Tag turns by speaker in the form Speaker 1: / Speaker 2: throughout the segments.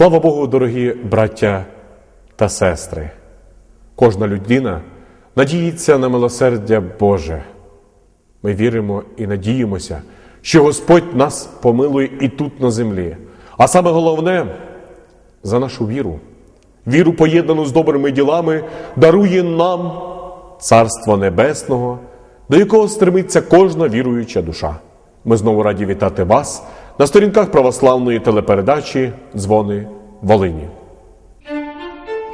Speaker 1: Слава Богу, дорогі браття та сестри. Кожна людина надіється на милосердя Боже. Ми віримо і надіємося, що Господь нас помилує і тут на землі. А саме головне за нашу віру. Віру, поєднану з добрими ділами, дарує нам Царство Небесного, до якого стремиться кожна віруюча душа. Ми знову раді вітати вас на сторінках православної телепередачі Дзвони Волині.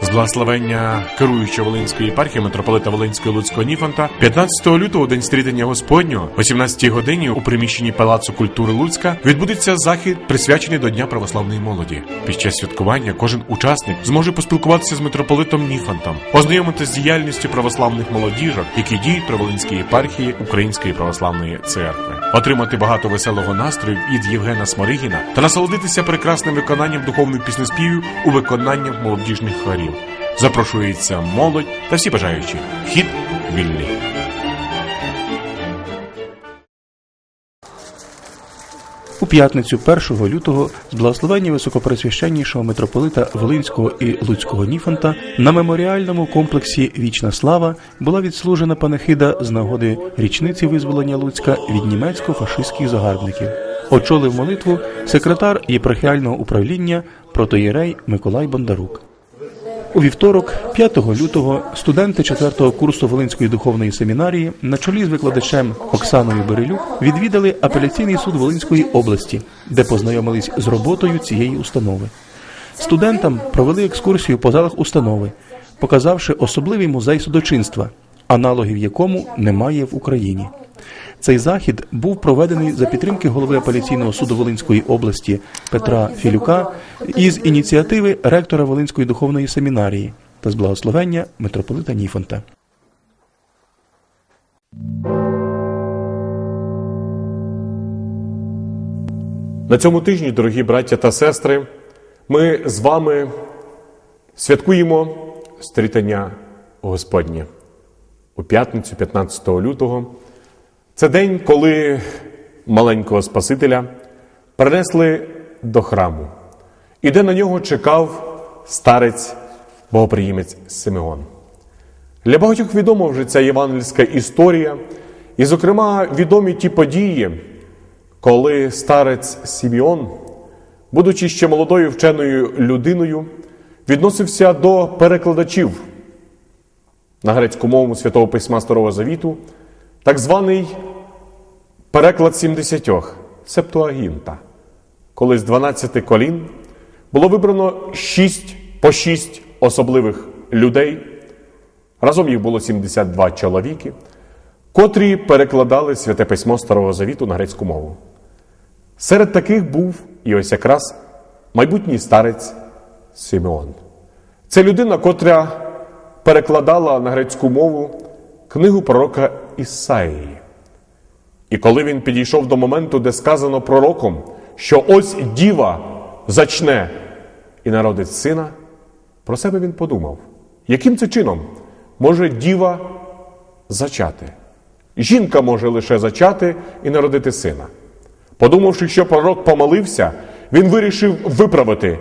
Speaker 1: З благословення керуючого Волинської єпархії митрополита Волинського Луцького Ніфанта 15 лютого, день стрітення Господнього, о 17 годині у приміщенні Палацу культури Луцька відбудеться захід, присвячений до Дня православної молоді. Під час святкування кожен учасник зможе поспілкуватися з митрополитом Ніфантом, ознайомитися з діяльністю православних молодіжок, які діють при Волинській єпархії Української православної церкви, отримати багато веселого настрою від Євгена Сморигіна та насолодитися прекрасним виконанням духовних піснеспівів у виконаннях молодіжних хорів. Запрошується молодь та всі бажаючі. Вхід вільний.
Speaker 2: У п'ятницю 1 лютого з благословення високопресвященнішого митрополита Волинського і Луцького Ніфанта на меморіальному комплексі Вічна слава була відслужена панахида з нагоди річниці визволення Луцька від німецько-фашистських загарбників. Очолив молитву секретар єпархіального управління протоєрей Миколай Бондарук. У вівторок, 5 лютого, студенти 4-го курсу Волинської духовної семінарії на чолі з викладачем Оксаною Берелюк відвідали апеляційний суд Волинської області, де познайомились з роботою цієї установи. Студентам провели екскурсію по залах установи, показавши особливий музей судочинства, аналогів якому немає в Україні. Цей захід був проведений за підтримки голови апеляційного суду Волинської області Петра Філюка із ініціативи ректора Волинської духовної семінарії та з благословення митрополита Ніфонта.
Speaker 1: На цьому тижні, дорогі браття та сестри, ми з вами святкуємо стрітання Господнє у п'ятницю, 15 лютого. Це день, коли маленького Спасителя принесли до храму, і де на нього чекав старець богоприємець Симеон. Для багатьох відома вже ця євангельська історія, і, зокрема, відомі ті події, коли старець Сіміон, будучи ще молодою вченою людиною, відносився до перекладачів на грецьку мову Святого Письма Старого Завіту, так званий переклад 70 Септуагінта, коли з 12 колін було вибрано 6 по 6 особливих людей. Разом їх було 72 чоловіки, котрі перекладали святе письмо Старого Завіту на грецьку мову. Серед таких був і ось якраз майбутній старець Симеон. Це людина, котра перекладала на грецьку мову книгу пророка Ісаїї. І коли він підійшов до моменту, де сказано пророком, що ось діва зачне і народить сина, про себе він подумав, яким це чином може діва зачати? Жінка може лише зачати і народити сина. Подумавши, що пророк помолився, він вирішив виправити,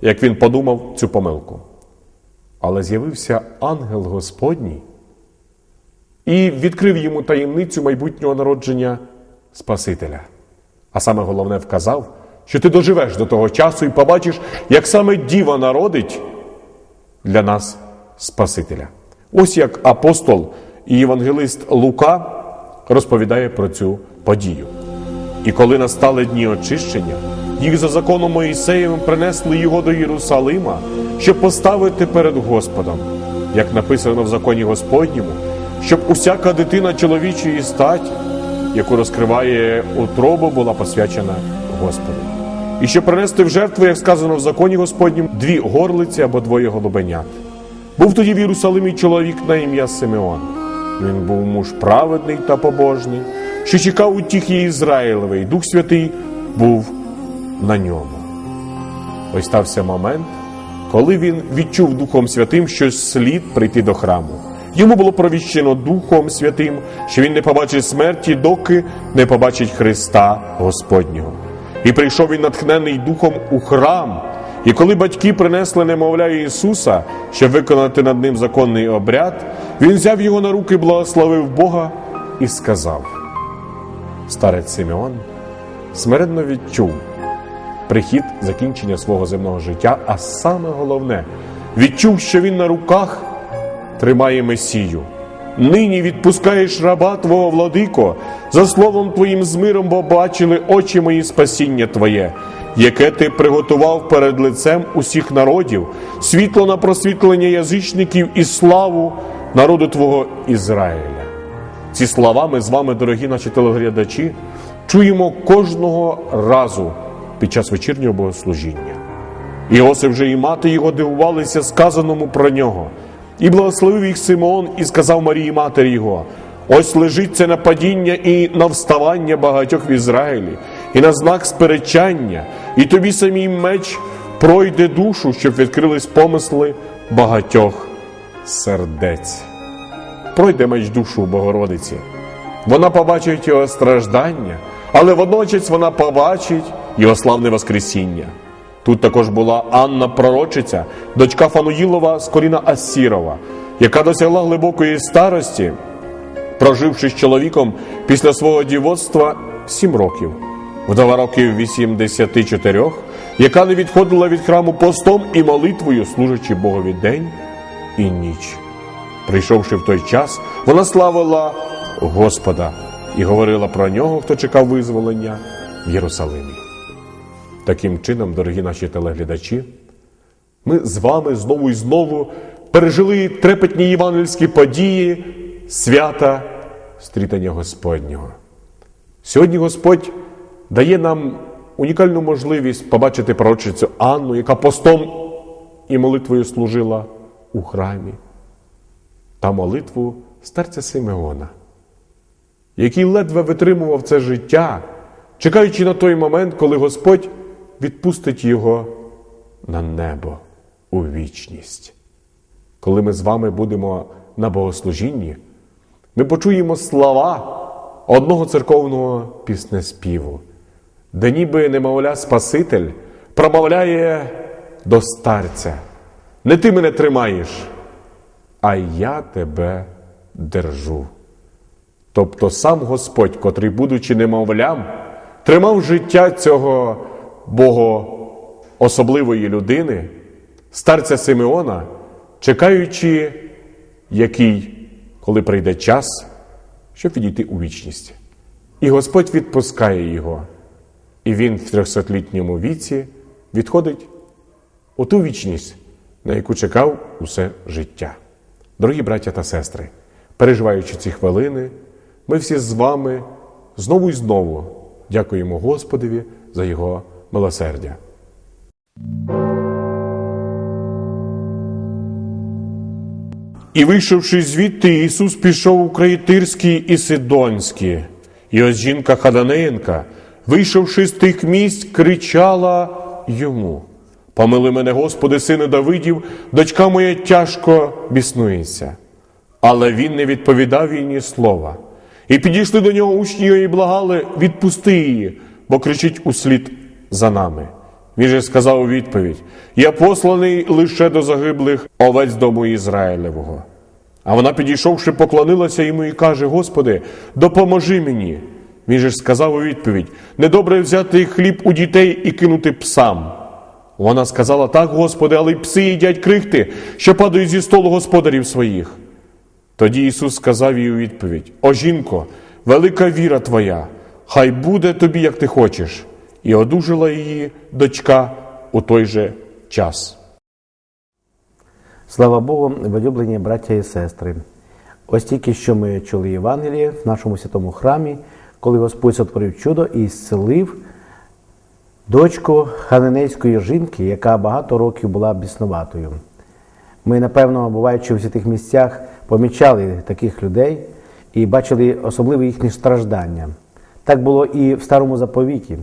Speaker 1: як він подумав, цю помилку. Але з'явився ангел Господній і відкрив йому таємницю майбутнього народження Спасителя. А саме головне вказав, що ти доживеш до того часу і побачиш, як саме діва народить для нас Спасителя. Ось як апостол і євангелист Лука розповідає про цю подію. І коли настали дні очищення, їх за законом Моїсеєвим принесли його до Єрусалима, щоб поставити перед Господом, як написано в законі Господньому, щоб усяка дитина чоловічої статі, яку розкриває утробу, була посвячена Господу. І щоб принести в жертву, як сказано в законі Господнім, дві горлиці або двоє голубенят. Був тоді в Єрусалимі чоловік на ім'я Симеон. Він був муж праведний та побожний, що чекав утіхи Ізраїлевої, Дух Святий був на ньому. Ось стався момент, коли він відчув Духом Святим, що слід прийти до храму. Йому було провіщено Духом Святим, що він не побачить смерті, доки не побачить Христа Господнього. І прийшов він натхнений Духом у храм, І коли батьки принесли немовля Ісуса, щоб виконати над ним законний обряд, він взяв його на руки, благословив Бога і сказав: Старець Симеон смиренно відчув прихід закінчення свого земного життя, а саме головне, відчув, що він на руках тримає Месію. Нині відпускаєш раба Твого владико, за словом Твоїм з миром, бо бачили очі мої спасіння Твоє, яке ти приготував перед лицем усіх народів, світло на просвітлення язичників і славу народу Твого Ізраїля. Ці слова ми з вами, дорогі наші телеглядачі, чуємо кожного разу під час вечірнього богослужіння. Іосиф же і мати його дивувалися сказаному про нього. І благословив їх Симеон і сказав Марії матері його: ось лежить це на падіння і на вставання багатьох в Ізраїлі, і на знак сперечання, і тобі самій меч пройде душу, щоб відкрились помисли багатьох сердець. Пройде меч душу у Богородиці. Вона побачить його страждання, але водночас вона побачить його славне Воскресіння. Тут також була Анна Пророчиця, дочка Фануїлова з коліна Ассірова, яка досягла глибокої старості, проживши з чоловіком після свого дівоцтва сім років, вдова років 84, яка не відходила від храму постом і молитвою, служачи Богові день і ніч. Прийшовши в той час, вона славила Господа і говорила про нього, хто чекав визволення в Єрусалимі. Таким чином, дорогі наші телеглядачі, ми з вами знову і знову пережили трепетні євангельські події свята стрітання Господнього. Сьогодні Господь дає нам унікальну можливість побачити пророчицю Анну, яка постом і молитвою служила у храмі, та молитву старця Симеона, який ледве витримував це життя, чекаючи на той момент, коли Господь відпустить його на небо у вічність. Коли ми з вами будемо на богослужінні, ми почуємо слова одного церковного піснеспіву, де ніби немовля Спаситель промовляє до старця: Не ти мене тримаєш, а я тебе держу. Тобто сам Господь, котрий, будучи немовлям, тримав життя цього богоособливої людини, старця Симеона, чекаючи, який, коли прийде час, щоб відійти у вічність. І Господь відпускає його, і він в трьохсотлітньому віці відходить у ту вічність, на яку чекав усе життя. Дорогі браття та сестри, переживаючи ці хвилини, ми всі з вами знову і знову дякуємо Господові за Його милосердя. І вийшовши звідти, Ісус пішов у краї Тирські і Сидонські. І ось жінка Хаданеєнка, вийшовши з тих місць, кричала йому: Помили мене, Господи, сину Давидів, дочка моя тяжко біснується. Але він не відповідав їй ні слова. І підійшли до нього учні і благали, відпусти її, бо кричить услід за нами. Він же сказав у відповідь: Я посланий лише до загиблих овець дому Ізраїлевого. А вона, підійшовши, поклонилася йому і каже: Господи, допоможи мені. Він же сказав у відповідь: Недобре взяти хліб у дітей і кинути псам. Вона сказала: Так, Господи, але й пси їдять крихти, що падають зі столу господарів своїх. Тоді Ісус сказав їй у відповідь: О жінко, велика віра твоя, хай буде тобі, як ти хочеш, і одужала її дочка у той же час.
Speaker 3: Слава Богу, улюблені браття і сестри. Ось тільки що ми чули Євангеліє в нашому святому храмі, коли Господь сотворив чудо і зцілив дочку хананейської жінки, яка багато років була біснуватою. Ми, напевно, буваючи в святих місцях, помічали таких людей і бачили особливе їхні страждання. Так було і в старому заповіті.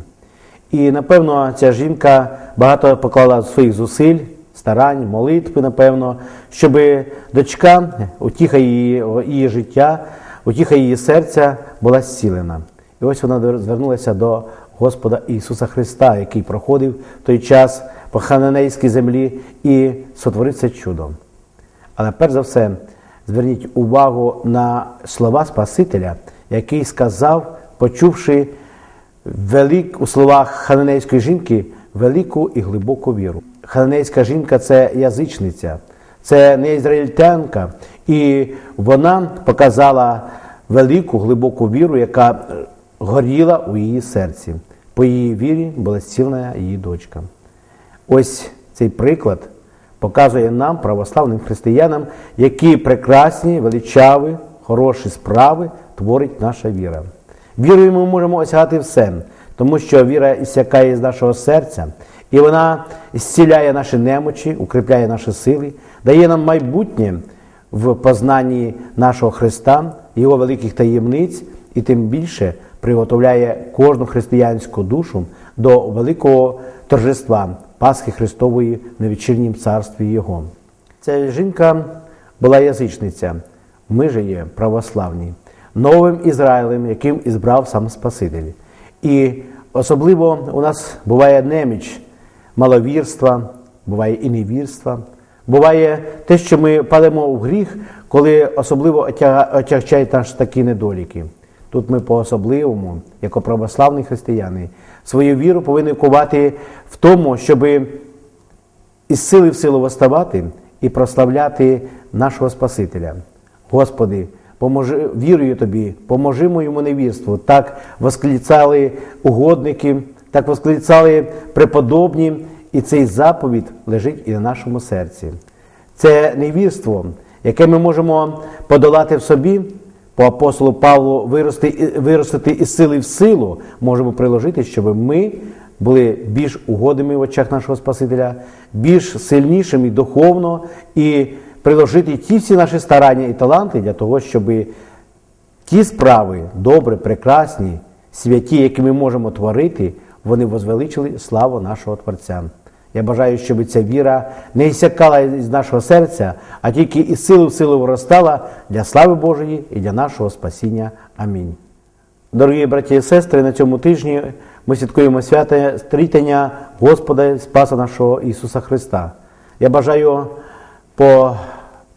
Speaker 3: І напевно ця жінка багато поклала своїх зусиль, старань, молитви, напевно, щоб дочка, утіха її, її життя, утіха її серця була зцілена. І ось вона звернулася до Господа Ісуса Христа, який проходив той час по хананейській землі і сотворив це чудо. Але перш за все, зверніть увагу на слова Спасителя, який сказав, почувши велик, у словах хананейської жінки велику і глибоку віру. Хананейська жінка це язичниця, це не ізраїльтянка, і вона показала велику глибоку віру, яка горіла у її серці. По її вірі була зцілена її дочка. Ось цей приклад показує нам, православним християнам, які прекрасні, величаві, хороші справи творить наша віра. Вірою ми можемо осягати все, тому що віра ісякає з нашого серця, і вона зціляє наші немочі, укріпляє наші сили, дає нам майбутнє в познанні нашого Христа, Його великих таємниць, і тим більше приготовляє кожну християнську душу до великого торжества Пасхи Христової в невечірнім царстві Його. Ця жінка була язичниця, ми же є православні, новим Ізраїлем, яким ізбрав сам Спаситель. І особливо у нас буває неміч маловірства, буває і невірства, буває те, що ми падемо в гріх, коли особливо отягчають нас такі недоліки. Тут ми по-особливому, як православні християни, свою віру повинні кувати в тому, щоби із сили в силу восставати і прославляти нашого Спасителя. Господи, поможи, вірую Тобі, поможи моєму невірству. Так восклицали угодники, так восклицали преподобні, і цей заповідь лежить і на нашому серці. Це невірство, яке ми можемо подолати в собі, по апостолу Павлу вирости, виростити із сили в силу, можемо приложити, щоб ми були більш угодними в очах нашого Спасителя, більш сильнішими духовно і приложити ті всі наші старання і таланти для того, щоб ті справи добрі, прекрасні, святі, які ми можемо творити, вони возвеличили славу нашого Творця. Я бажаю, щоб ця віра не ісякала із нашого серця, а тільки із сили в силу виростала для слави Божої і для нашого спасіння. Амінь. Дорогі браті і сестри, на цьому тижні ми святкуємо святе стрітення Господа Спаса нашого Ісуса Христа. Я бажаю, по,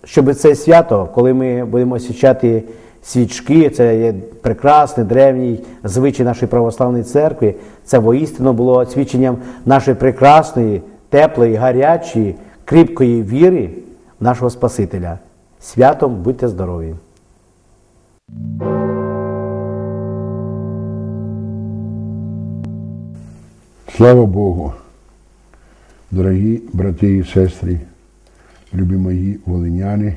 Speaker 3: щоб це свято, коли ми будемо освячати свічки, це є прекрасний древній звичай нашої православної церкви, це воістину було свідченням нашої прекрасної, теплої, гарячої, кріпкої віри нашого Спасителя. Святом будьте здорові!
Speaker 4: Слава Богу, дорогі брати і сестри, любі мої волиняни,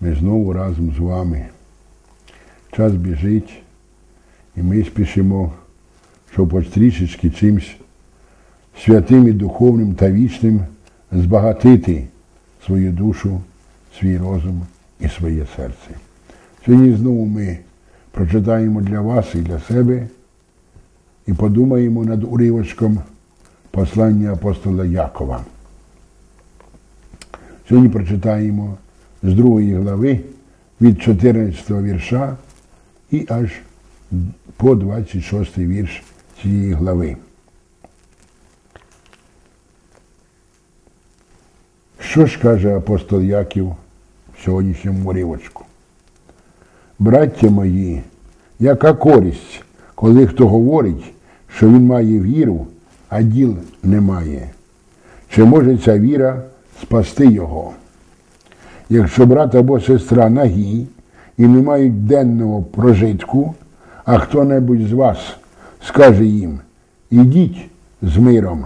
Speaker 4: ми знову разом з вами. Час біжить, і ми спішимо, щоб хоч трішечки чимсь святим і духовним та вічним збагатити свою душу, свій розум і своє серце. Сьогодні знову ми прочитаємо для вас і для себе і подумаємо над уривочком послання апостола Якова. Сьогодні прочитаємо з другої глави від 14 вірша і аж по 26 вірш цієї глави. Що ж каже апостол Яків в сьогоднішньому уривочку? Браття мої, яка користь, коли хто говорить, що він має віру, а діл немає? Чи може ця віра спасти його? Якщо брат або сестра нагі і не мають денного прожитку, а хто-небудь з вас скаже їм, ідіть з миром,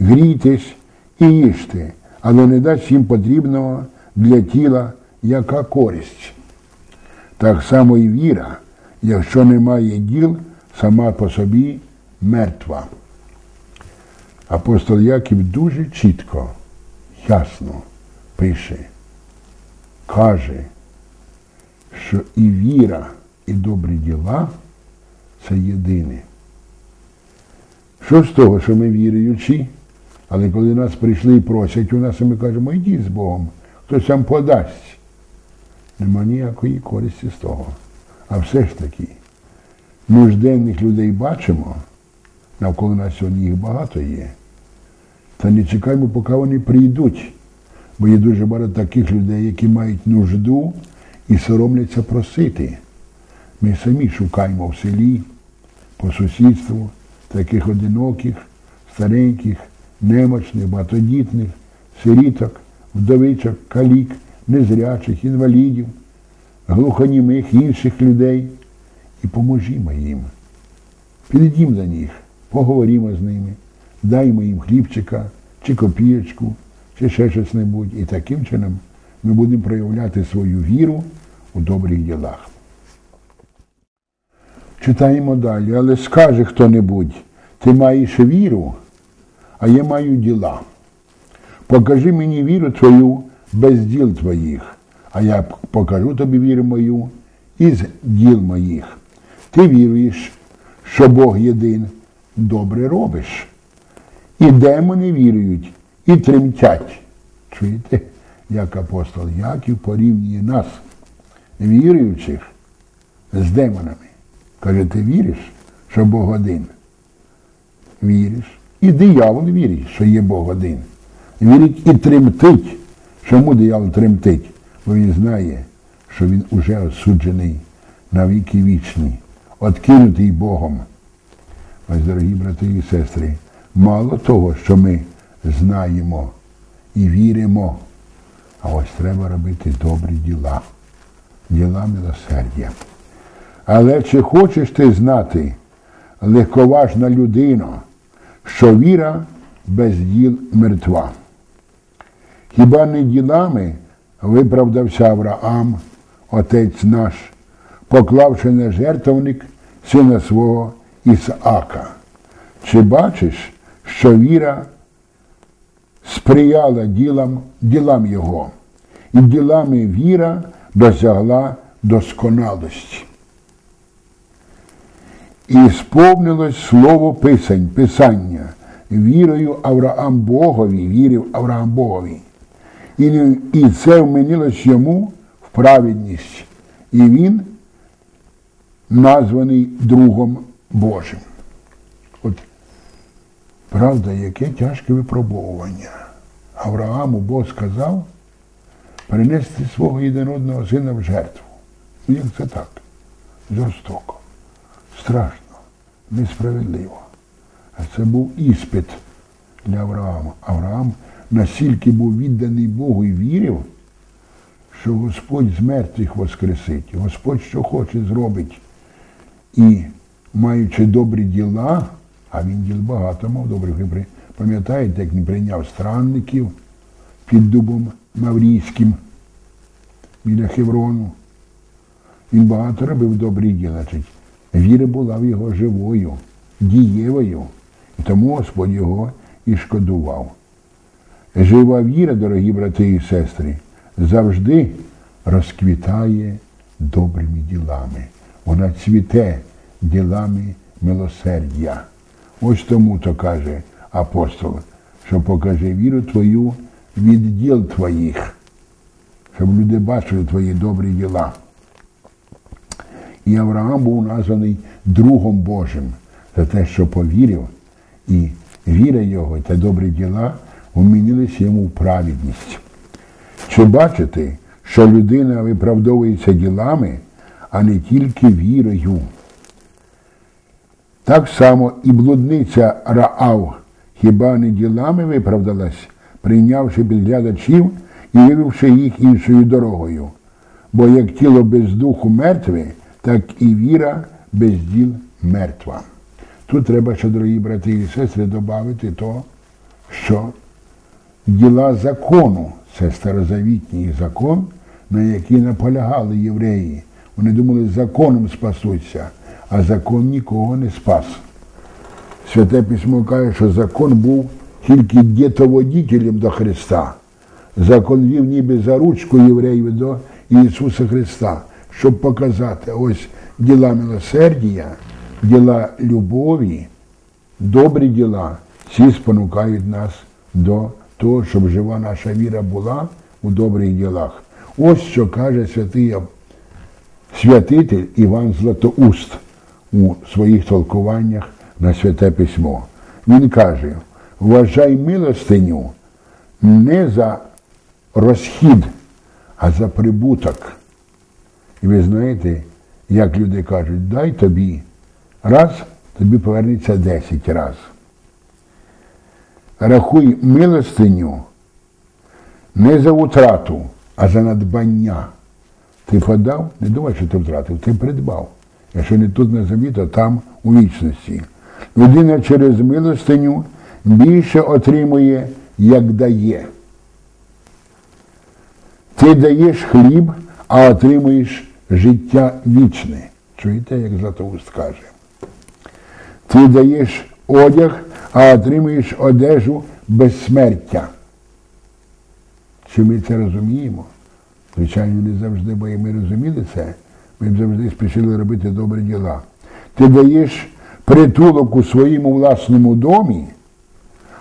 Speaker 4: грійтесь і їжте, але не дасть їм потрібного для тіла яка користь. Так само і віра, якщо немає діл, сама по собі мертва. Апостол Яків дуже чітко, ясно пише, каже, що і віра, і добрі діла це єдине. Що з того, що ми віруючі, але коли нас прийшли і просять у нас, і ми кажемо, йдіть з Богом, хтось вам подасть. Нема ніякої користі з того. А все ж таки, нужденних людей бачимо, навколо нас сьогодні їх багато є. Та не чекаємо, поки вони прийдуть. Бо є дуже багато таких людей, які мають нужду і соромляться просити. Ми самі шукаємо в селі, по сусідству, таких одиноких, стареньких, немочних, багатодітних, сиріток, вдовичок, калік, незрячих, інвалідів, глухонімих, інших людей. І поможімо їм. Підійдімо до них, поговоримо з ними, даймо їм хлібчика, чи копієчку, чи ще щось небудь. І таким чином ми будемо проявляти свою віру у добрих ділах. Читаємо далі, але скаже хто-небудь, ти маєш віру, а я маю діла. Покажи мені віру твою без діл твоїх, а я покажу тобі віру мою із діл моїх. Ти віруєш, що Бог єдин, добре робиш. І демони вірують, і тремтять. Чуєте, як апостол Яків порівнює нас, віруючих, з демонами. Каже, ти віриш, що Бог один? Віриш. І диявол вірить, що є Бог один. Вірить і тремтить. Чому диявол тремтить? Бо він знає, що він уже осуджений на віки вічні, откинутий Богом. Ось, дорогі брати і сестри, мало того, що ми знаємо і віримо, а ось треба робити добрі діла, діла милосердя. Але чи хочеш ти знати, легковажна людина, що віра без діл мертва? Хіба не ділами виправдався Авраам, отець наш, поклавши на жертвовник сина свого Ісаака? Чи бачиш, що віра сприяла ділам, ділам його, і ділами віра досягла досконалості? І сповнилось слово Писань, Писання. Вірою Авраам Богові, вірив Авраам Богові. І, і це вменилось йому в праведність. І він названий другом Божим. Правда, яке тяжке випробовування. Аврааму Бог сказав принести свого єдинородного сина в жертву. Ну як це так? Жорстоко страшно, несправедливо. А це був іспит для Авраама. Авраам настільки був відданий Богу і вірив, що Господь з мертвих воскресить, Господь що хоче зробить. І маючи добрі діла, а він діл багато мав добрих. Ви пам'ятаєте, як він прийняв странників під дубом Маврійським біля Хеврону. Він багато робив добрі діла. Віра була в його живою, дієвою. І тому Господь його і шкодував. Жива віра, дорогі брати і сестри, завжди розквітає добрими ділами. Вона цвіте ділами милосердя. Ось тому то каже апостол, що покажи віру твою від діл твоїх, щоб люди бачили твої добрі діла. І Авраам був названий другом Божим за те, що повірив, і віра його та добрі діла вмінилися йому в праведність. Чи бачите, що людина виправдовується ділами, а не тільки вірою? Так само і блудниця Раав хіба не ділами виправдалась, прийнявши підглядачів і вивівши їх іншою дорогою. Бо як тіло без духу мертве, так і віра без діл мертва. Тут треба, ще, дорогі брати і сестри, додати то, що діла закону це старозавітній закон, на який наполягали євреї. Вони думали, законом спасуться, а закон нікого не спас. Святе письмо каже, що закон був тільки дітоводітелем до Христа. Закон вів ніби за ручку євреїв до Ісуса Христа, щоб показати ось діла милосердія, діла любові, добрі діла, ці спонукають нас до того, щоб жива наша віра була у добрих ділах. Ось що каже святий святитель Іван Златоуст у своїх толкуваннях на святе письмо. Він каже: вважай милостиню не за розхід, а за прибуток. І ви знаєте, як люди кажуть, дай тобі раз, тобі повернеться 10 раз. Рахуй милостиню не за утрату, а за надбання. Ти подав, не думай, що ти втратив, ти придбав. Якщо не тут на землі, то там у вічності. Людина через милостиню більше отримує, як дає. Ти даєш хліб, а отримуєш життя вічне. Чуєте, як Златоуст каже? Ти даєш одяг, а отримуєш одежу безсмертя. Чи ми це розуміємо? Звичайно, не завжди, бо і ми розуміли це, ми завжди спішили робити добрі діла. Ти даєш притулок у своєму власному домі,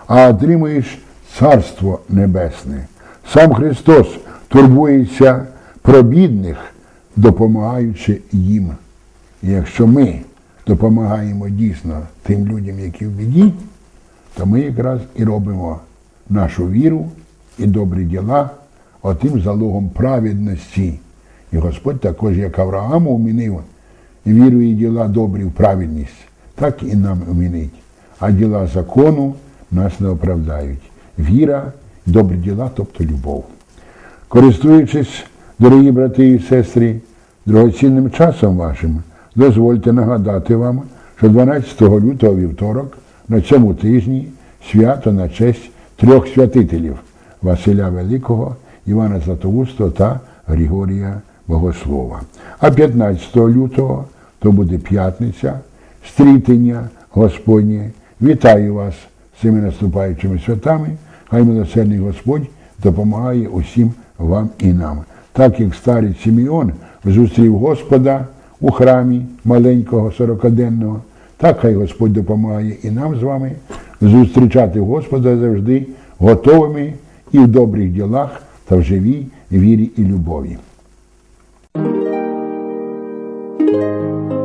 Speaker 4: а отримуєш Царство Небесне. Сам Христос турбується про бідних, допомагаючи їм. І якщо ми допомагаємо дійсно тим людям, які в біді, то ми якраз і робимо нашу віру і добрі діла отим залогом праведності. І Господь також, як Аврааму вмінив віру і діла добрі в праведність, так і нам вмінить. А діла закону нас не оправдають. Віра, добрі діла, тобто любов. Користуючись, дорогі брати і сестри, дорогоцінним часом вашим, дозвольте нагадати вам, що 12 лютого вівторок на цьому тижні свято на честь трьох святителів Василя Великого, Івана Златоустого та Григорія Богослова. А 15 лютого то буде п'ятниця, стрітення Господнє. Вітаю вас з цими наступаючими святами. Хай милосердний Господь допомагає усім вам і нам. Так як старий Сімеон зустрів Господа у храмі маленького сорокаденного, так хай Господь допомагає і нам з вами зустрічати Господа завжди готовими і в добрих ділах та в живій вірі і любові.
Speaker 5: Música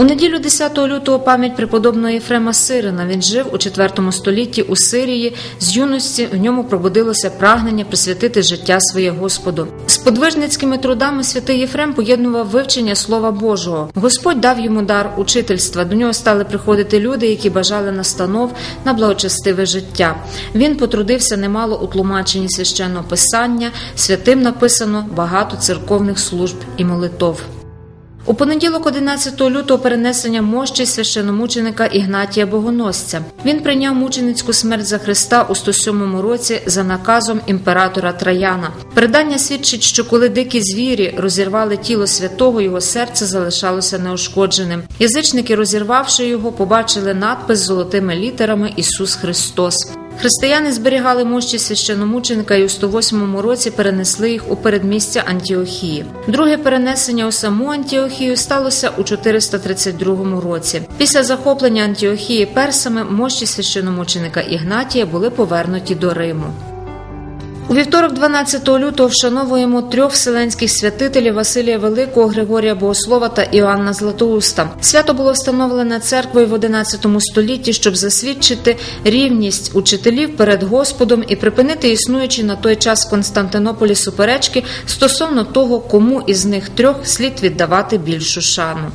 Speaker 5: У неділю 10 лютого пам'ять преподобного Єфрема Сирина. Він жив у IV столітті у Сирії. З юності в ньому пробудилося прагнення присвятити життя своє Господу. З подвижницькими трудами святий Єфрем поєднував вивчення Слова Божого. Господь дав йому дар учительства. До нього стали приходити люди, які бажали настанов на благочестиве життя. Він потрудився немало у тлумаченні священного писання. Святим написано багато церковних служб і молитов. У понеділок, 11 лютого, перенесення мощі священомученика Ігнатія Богоносця. Він прийняв мученицьку смерть за Христа у 107 році за наказом імператора Траяна. Передання свідчить, що коли дикі звірі розірвали тіло святого, його серце залишалося неушкодженим. Язичники, розірвавши його, побачили надпис з золотими літерами Ісус Христос. Християни зберігали мощі священомученика і у 108 році перенесли їх у передмістя Антіохії. Друге перенесення у саму Антіохію сталося у 432 році. Після захоплення Антіохії персами мощі священомученика Ігнатія були повернуті до Риму. У вівторок, 12 лютого, вшановуємо трьох вселенських святителів Василія Великого, Григорія Богослова та Іоанна Златоуста. Свято було встановлене церквою в 11 столітті, щоб засвідчити рівність учителів перед Господом і припинити існуючі на той час в Константинополі суперечки стосовно того, кому із них трьох слід віддавати більшу шану.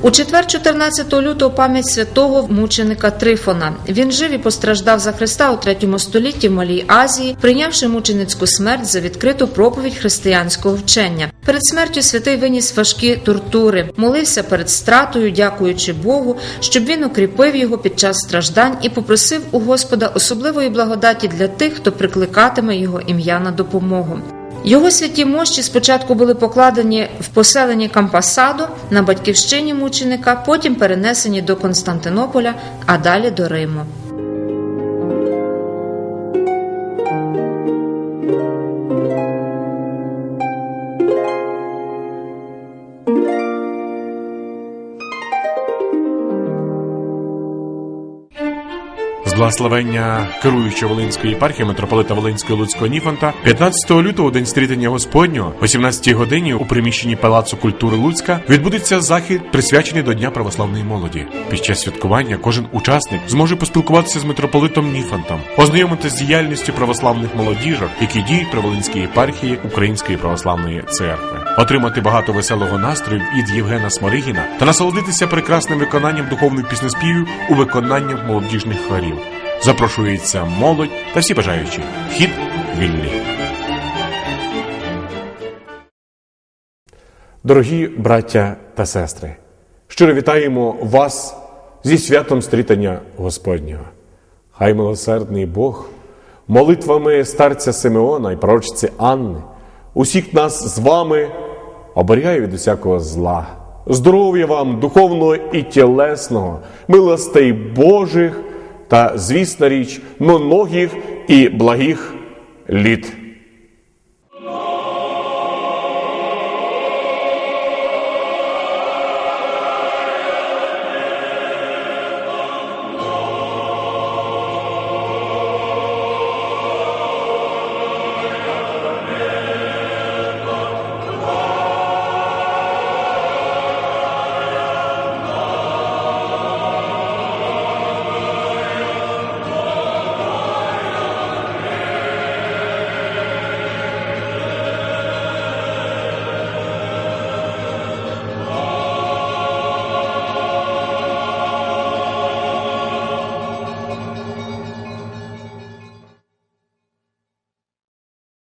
Speaker 5: У четвер, 14 лютого, пам'ять святого мученика Трифона. Він жив і постраждав за Христа у третьому столітті в Малій Азії, прийнявши мученицьку смерть за відкриту проповідь християнського вчення. Перед смертю святий виніс важкі тортури, молився перед стратою, дякуючи Богу, щоб він укріпив його під час страждань і попросив у Господа особливої благодаті для тих, хто прикликатиме його ім'я на допомогу. Його святі мощі спочатку були покладені в поселенні Кампасадо на батьківщині мученика, потім перенесені до Константинополя, а далі до Риму.
Speaker 1: Благословення керуючого Волинської єпархії митрополита Волинського Луцького Ніфанта 15 лютого, день стрітення Господнього, о 17 годині у приміщенні Палацу культури Луцька відбудеться захід, присвячений до Дня православної молоді. Під час святкування кожен учасник зможе поспілкуватися з митрополитом Ніфантом, ознайомитися з діяльністю православних молодіжок, які діють при Волинській єпархії Української православної церкви, отримати багато веселого настрою від Євгена Сморигіна та насолодитися прекрасним виконанням духовних піснеспівів у виконанні молодіжних хворів. Запрошується молодь та всі бажаючі. Вхід вільний. Дорогі браття та сестри, щиро вітаємо вас зі святом стрітання Господнього. Хай милосердний Бог молитвами старця Симеона і пророчиці Анни, усіх нас з вами оберігає від усякого зла. Здоров'я вам духовного і тілесного, милостей Божих та, звісна річ, многих і благих літ.